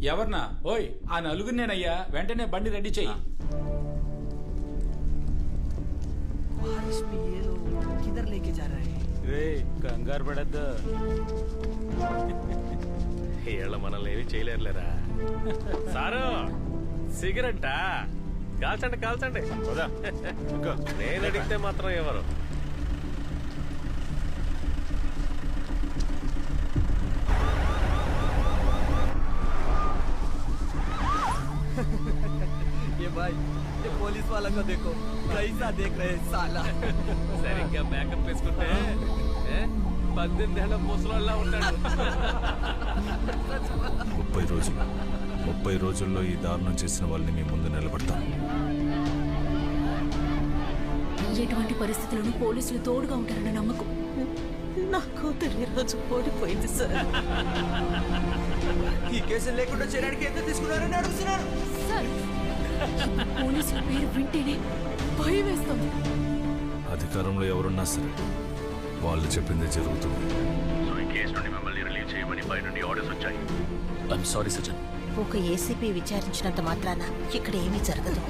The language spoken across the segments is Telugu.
ఎవర్నా ఓయ్ ఆ నలుగురు నేనయ్యా వెంటనే బండి రెడీ చెయ్యి बारिश में ये लोग किधर लेके जा रहे हैं రే కంగారు పడద్దు వీళ్ళ మనల్ని ఏమీ చేయలేరులేరా సారు సిగరెట్టా కాల్చండి కాల్చండి పోదా ఇంకా నేను అడిగితే మాత్రం ఎవరు ये भाई ये पुलिस वाला को देखो कैसा देख रहे हैं साला సరిగ్గా మేకప్ వేసుకుంటే ఏ, పద్దెనిమిది ఏళ్ళ ముసలోళ్ళ ఉంటాడు ముప్పై రోజులు ముప్పై రోజుల్లో ఈ దారుణం చేసిన వాళ్ళని మీ ముందు నిలబడతాను ఎటువంటి పరిస్థితులను పోలీసులు తోడుగా ఉంటారన్న నమ్మకం నా కూతురు ఈరోజు ఓడిపోయింది సార్ ఈ కేసులు లేకుండా చేయడానికి ఎంత తీసుకున్నారని అడుగుతున్నారు సార్ పోలీసుల పేరు వింటేనే భయం వేస్తుంది అధికారంలో ఎవరున్నా సరే వాళ్ళు చెప్పింది జరుగుతుంది కేసు నుండి మిమ్మల్ని చేయమని నుండి సారీ ఒక ఏసీపీ విచారించినంత మాత్రాన ఇక్కడ ఏమీ జరగదు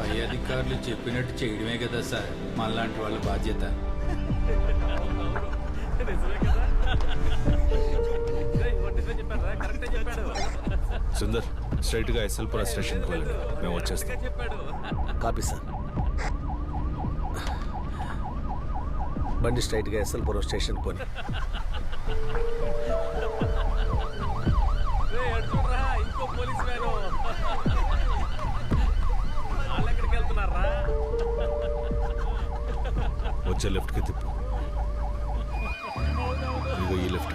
పై అధికారులు చెప్పినట్టు చేయడమే కదా సార్ మళ్ళాంటి వాళ్ళ బాధ్యత సుందర్ స్ట్రైట్ గా ఎస్ఎల్పుర స్టేషన్ మేము వచ్చేస్తాం కాపీ సార్ బండి స్ట్రైట్ గా ఎస్ఎల్పురం స్టేషన్ పోని వచ్చే కి తిప్పు ఇదిగో ఈ left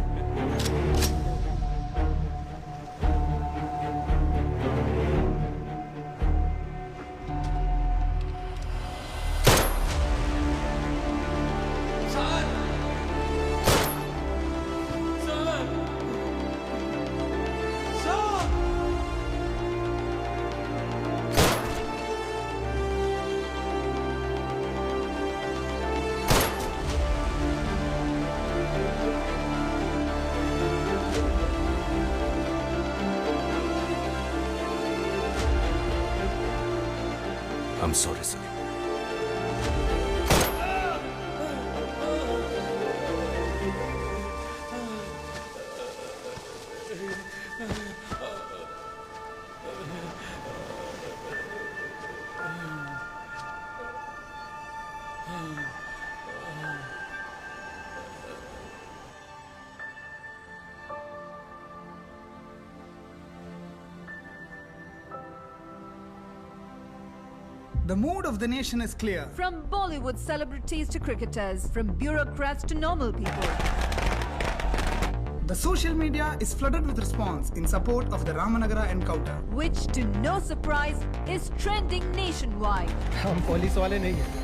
Tam soru sor. The mood of the nation is clear. From Bollywood celebrities to cricketers, from bureaucrats to normal people. The social media is flooded with response in support of the Ramanagara encounter. which, to no surprise, is trending nationwide. हम पुलिस वाले नहीं हैं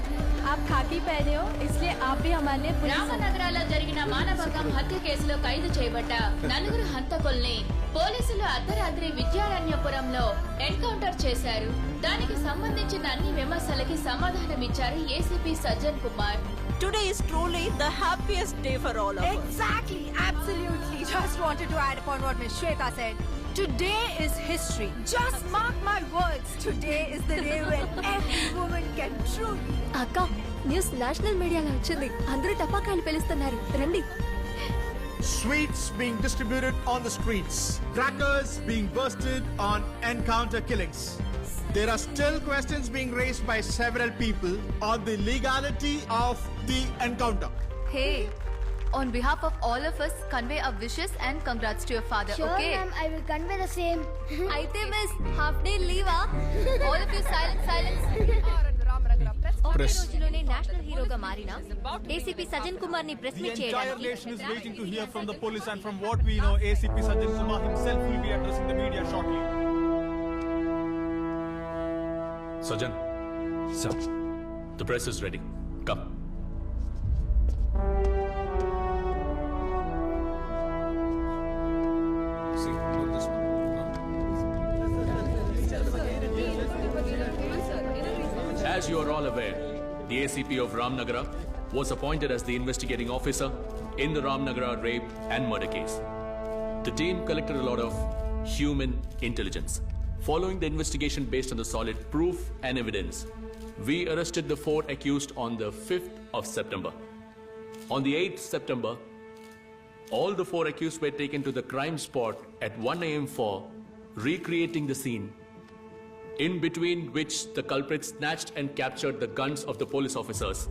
आप खाकी पहने हो इसलिए आप भी हमारे लिए पुलिस हो। రామనగరాలో జరిగిన మానభంగం హత్య కేసులో ఖైదు చేయబడ్డ నలుగురు హంతకుల్ని పోలీసులు అర్ధరాత్రి విద్యారణ్యపురంలో ఎన్కౌంటర్ చేశారు దానికి సంబంధించిన అన్ని విమర్శలకి సమాధానమిచ్చారు ACP Sajjan Kumar today is truly the happiest day for all of Exactly, absolutely. Just wanted to add upon what Miss Shweta said. Today is history. Just mark my words. Today is the day when every woman can truly. అక్క న్యూస్ నేషనల్ మీడియాలో వచ్చింది అందరూ టపాకాయలు పిలుస్తున్నారు రండి Sweets being distributed on the streets. Crackers being bursted on encounter killings. There are still questions being raised by several people on the legality of the encounter. hey on behalf of all of us, convey our wishes and congrats to your father, Sure, okay? ma'am, I will convey the same. అయితే మిస్ హాఫ్ డే లీవా all of you silence silence Press. రోజులోనే నేషనల్ హీరోగా మారిన ఏసీపీ సజ్జన్ కుమార్ ని press The meet is waiting to hear from the police, and from what we know, ACP Sajjan Kumar himself will be the press is ready. As you are all aware, the ACP of Ramnagara was appointed as the investigating officer in the Ramnagara rape and murder case. The team collected a lot of human intelligence. Following the investigation based on the solid proof and evidence, we arrested the four accused on the 5th of September. On the 8th September, all the four accused were taken to the crime spot at 1 am for recreating the scene in between which the culprit snatched and captured the guns of the police officers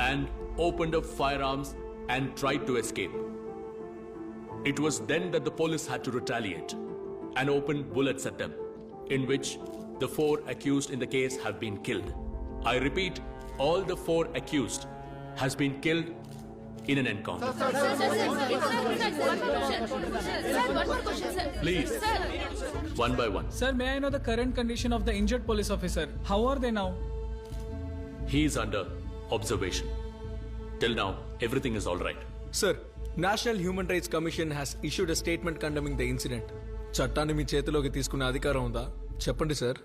and opened up firearms and tried to escape. It was then that the police had to retaliate and open bullets at them, in which the four accused in the case have been killed. I repeat, all the four accused has been killed in an encounter. Please. one by one. Sir, may I know the current condition of the injured police officer? How are they now? He is under observation. Till now, everything is all right. Sir national human rights commission has issued a statement condemning the incident చట్టాన్ని మీ చేతిలోకి తీసుకున్న అధికారం ఉందా చెప్పండి సార్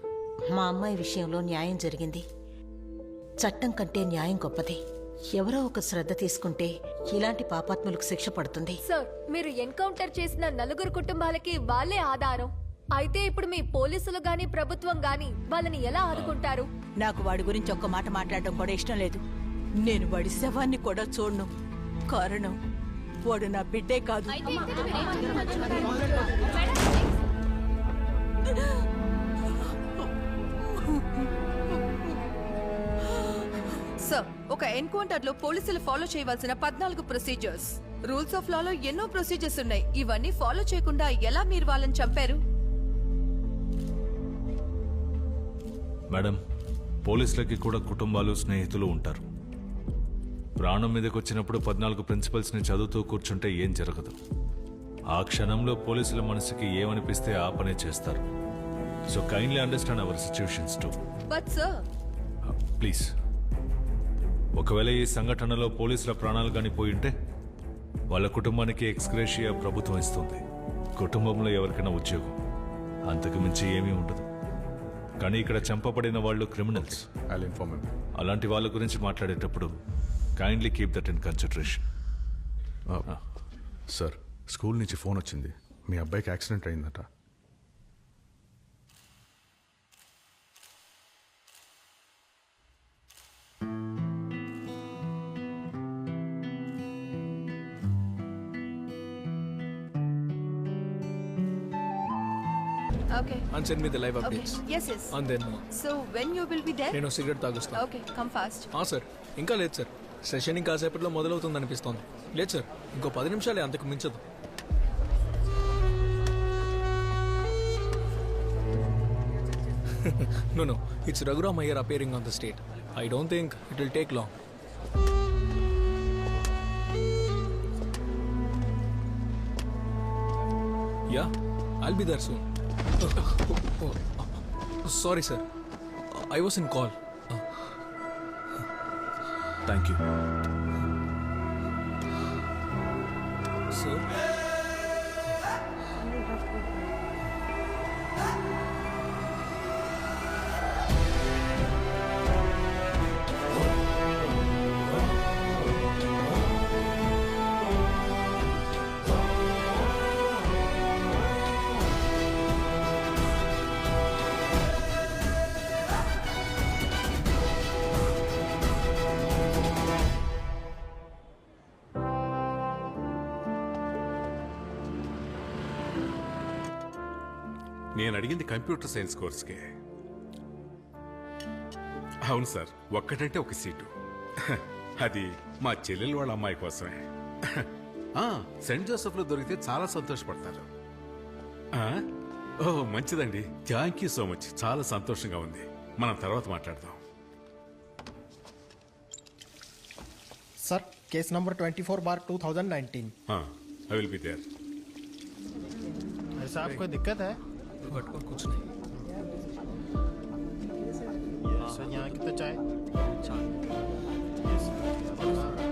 మా అమ్మాయి విషయంలో న్యాయం జరిగింది చట్టం కంటే న్యాయం గొప్పది ఎవరో ఒక శ్రద్ధ తీసుకుంటే ఇలాంటి పాపాత్ములకు శిక్ష పడుతుంది సార్ మీరు ఎన్కౌంటర్ చేసిన నలుగురు కుటుంబాలకి వాళ్ళే ఆధారం అయితే ఇప్పుడు మీ పోలీసులు గాని ప్రభుత్వం గాని వాళ్ళని ఎలా ఆదుకుంటారు నాకు వాడి గురించి ఒక్క మాట మాట్లాడడం కూడా ఇష్టం లేదు నేను వాడి శవాన్ని కూడా చూడను కారణం వాడు నా బిడ్డే కాదు సార్ ఒక ఎన్కౌంటర్ లో పోలీసులు ఫాలో చేయవలసిన పద్నాలుగు ప్రొసీజర్స్ రూల్స్ ఆఫ్ లాలో ఎన్నో ప్రొసీజర్స్ ఉన్నాయి ఇవన్నీ ఫాలో చేయకుండా ఎలా మీరు వాళ్ళని చంపారు మేడం పోలీసులకి కూడా కుటుంబాలు స్నేహితులు ఉంటారు ప్రాణం మీదకి వచ్చినప్పుడు పద్నాలుగు ప్రిన్సిపల్స్ని చదువుతూ కూర్చుంటే ఏం జరగదు ఆ క్షణంలో పోలీసుల మనసుకి ఏమనిపిస్తే ఆ పనే చేస్తారు so kindly understand our situations to please ఒకవేళ ఈ సంఘటనలో పోలీసుల ప్రాణాలు కానీ పోయింటే వాళ్ళ కుటుంబానికి ఎక్స్గ్రేషియా ప్రభుత్వం ఇస్తుంది కుటుంబంలో ఎవరికైనా ఉద్యోగం అంతకు మించి ఏమీ ఉండదు కానీ ఇక్కడ చంపబడిన వాళ్ళు క్రిమినల్స్ అలాంటి వాళ్ళ గురించి మాట్లాడేటప్పుడు kindly keep that in consideration sir school నుంచి ఫోన్ వచ్చింది మీ అబ్బాయికి యాక్సిడెంట్ అయిందట okay and send me the live yes yes and then ah, ఇంకా లేట్ సర్ సెషన్ ఇంకా సేపట్లో మొదలవుతుంది అనిపిస్తోంది లేదు సార్ ఇంకో పది నిమిషాలే అంతకు మించదు no it's Raghuram Iyer appearing on the state I don't think it will take long ya I'll be there soon Sorry, sir. I was in call. Thank you. Sir? నేను అడిగింది కంప్యూటర్ సైన్స్ కోర్స్కే అవును సార్ ఒక్కటంటే ఒక సీటు అది మా చెల్లెలు వాళ్ళ అమ్మాయి కోసమే ఆ, సెంట్ జోసెఫ్లో దొరికితే చాలా సంతోషపడతారు ఆ? ఓ మంచిదండి థ్యాంక్ యూ సో మచ్ చాలా సంతోషంగా ఉంది మనం తర్వాత మాట్లాడదాం sir case number 24 bar 2019 I will be there ऐसा आप कोई दिक्कत है बट और कुछ नहीं सर हाँ। यहाँ कितना चाय चाय